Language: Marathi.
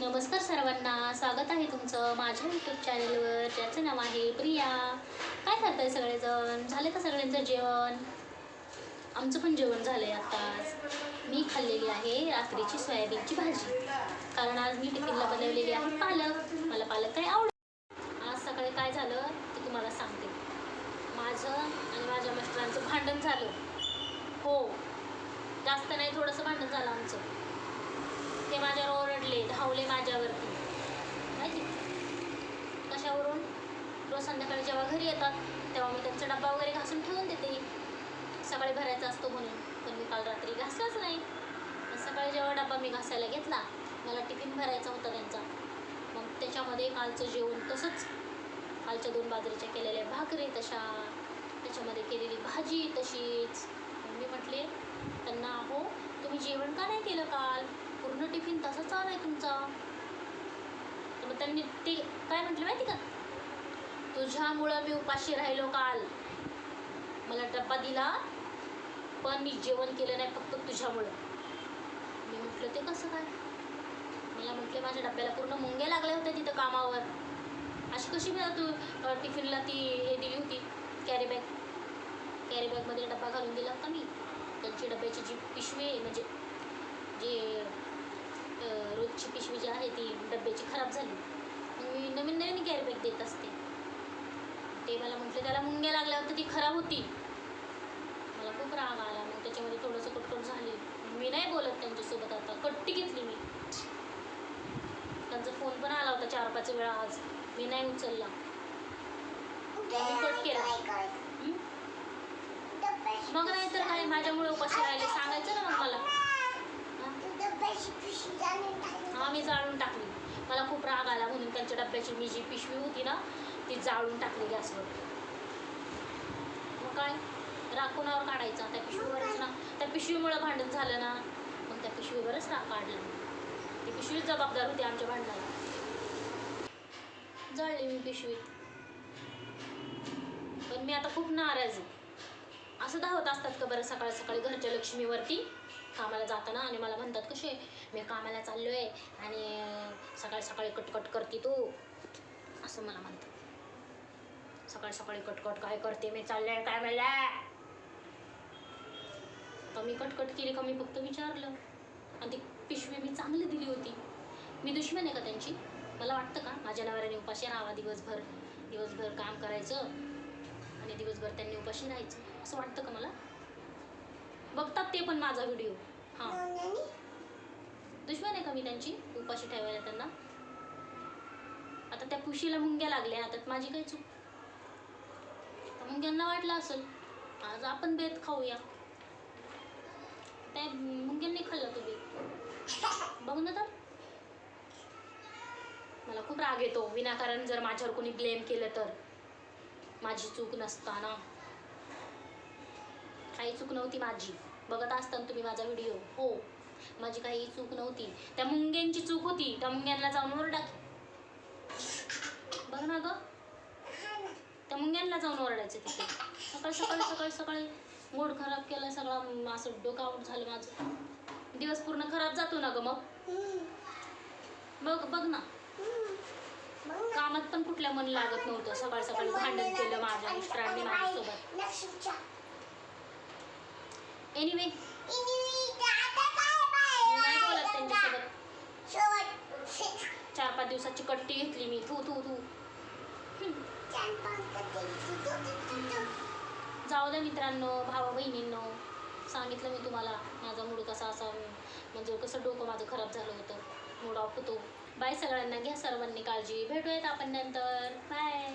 नमस्कार सर्वांना स्वागत आहे तुमचं माझ्या यूट्यूब चॅनलवर ज्याचं नाव आहे प्रिया. काय करताय सगळेजण? झाले का सगळ्यांचं जेवण? आमचं पण जेवण झालं आहे आत्ताच मी खाल्लेली आहे रात्रीची सोयाबीनची भाजी. कारण आज मी टिफिनला बनवलेली आहे पालक. मला पालक काय आवड आज सकाळी काय झालं ते तुम्हाला सांगते. माझं आणि माझ्या मिस्टरांचं भांडण झालं. हो जास्त नाही थोडंसं भांडण झालं आमचं. ते माझ्यावर ओरडले धावले माझ्यावरती. माहिती? कशावरून? रोज संध्याकाळी जेव्हा घरी येतात तेव्हा मी त्यांचा डब्बा वगैरे घासून ठेवून देते. सकाळी भरायचा असतो म्हणून पण मी काल रात्री घासलाच नाही. सकाळी जेव्हा डब्बा मी घासायला घेतला मला टिफिन भरायचा होता त्यांचा. मग त्याच्यामध्ये कालचं जेवण तसंच. कालच्या दोन बाजरीच्या केलेल्या भाकरी तशा त्याच्यामध्ये केलेली भाजी तशीच. मी म्हटले त्यांना हो तुम्ही जेवण का नाही केलं काल? पूर्ण टिफिन तसाच आहे तुमचा. तर मग त्यांनी ते काय म्हटलं माहिती का? तुझ्यामुळं मी उपाशी राहिलो काल. मला डब्बा दिला पण मी जेवण केलं नाही फक्त तुझ्यामुळं. मी म्हटलं ते कसं काय? मला म्हटलं माझ्या डब्याला पूर्ण मुंग्या लागल्या होत्या तिथं कामावर. अशी कशी मी तू टिफिनला ती हे दिली होती कॅरी बॅग कॅरी बॅगमध्ये डब्बा घालून दिला होता मी. त्यांची डब्याची जी पिशवी आहे म्हणजे जे अ, रोजची पिशवी जी आहे ती डब्याची खराब झाली. मी नवीन नवीन कॅरी बॅग देत असते. ते मला म्हटले त्याला मुंग्या लागल्या होत्या ती खराब होती. मला खूप राग आला. मग त्याच्यामध्ये थोडंसं कटकट झाली. मी नाही बोलत त्यांच्यासोबत आता. कट्टी घेतली मी. त्यांचा फोन पण आला होता चार पाच वेळा आज. मी नाही उचलला. कट केला? मग नाही तर काय माझ्यामुळे उपाशी राहिले. सांगायचं ना मग मला. हा? मी जाळून टाकली. मला खूप राग आला म्हणून त्यांच्या डब्याची मी जी पिशवी होती ना ती जाळून टाकली गॅसवर. मग काय? राग कोणावर काढायचा? त्या पिशवीवरच ना. त्या पिशवीमुळे भांडण झालं ना. मग त्या पिशवीवरच राग काढला. ती पिशवीच जबाबदार होती आमच्या भांडणाला. जळली मी पिशवी. पण मी आता खूप नाराज आहे. असं धावत असतात का बरं सकाळ सकाळी घरच्या लक्ष्मीवरती? कामाला जाताना आणि मला म्हणतात कसे मी कामाला चाललो आहे आणि सकाळी सकाळी कटकट करते तू. असं मला म्हणतात. सकाळी सकाळी कटकट काय करते मी चालले काय मला तर मी कटकट केली का मी फक्त विचारलं. आणि ती पिशवी मी चांगली दिली होती. मी दुश्मन आहे का त्यांची? मला वाटतं का? माझ्या नवऱ्याने उपाशी राहावा दिवसभर. दिवसभर काम करायचं आणि दिवसभर त्यांनी उपाशी राहायचं. असं वाटतं का मला? बघतात ते पण माझा व्हिडिओ हां. दुश्मन आहे का मी त्यांची? उपाशी ठेवायला त्यांना. आता त्या पुशीला मुंग्या लागल्या आता माझी काही चूक? मुंग्यांना वाटलं असेल आज आपण बेत खाऊया. त्या मुंग्यांनी खाल्लं तो बेत. बघ ना तर. मला खूप राग येतो विनाकारण जर माझ्यावर कोणी ब्लेम केलं तर. माझी चूक नसताना. काही चूक नव्हती माझी. बघत असताना तुम्ही माझा व्हिडिओ हो. माझी काही चूक नव्हती. त्या मुंग्यांची चूक होती. त्या मुंग्यांना जाऊन ओरडा बघ ना ग. त्या मुंग्यांना जाऊन ओरडायचं तिथे. सकाळी सकाळी सकाळी सकाळी मूड खराब केला सगळा. असं डोकं आउट झालं माझं. दिवस पूर्ण खराब जातो ना ग मग. बघ बघ ना. कामात पण कुठल्या मन लागत नव्हतं. सकाळ सकाळी भांडण केलं माझ्या मिस्टरांनी माझ्यासोबत. एनिवे नाही बोलत त्यांच्यासोबत. चार पाच दिवसाची कट्टी घेतली मी. थू थू थू. जाऊ द्या मित्रांनो भावा बहिणींनो. सांगितलं मी तुम्हाला माझा मूड कसा असा म्हणजे कसं डोकं माझं खराब झालं होतं. मूड ऑफ होतो. बाय सगळ्यांना. घ्या सर्वांनी काळजी. भेटूयात आपण नंतर. बाय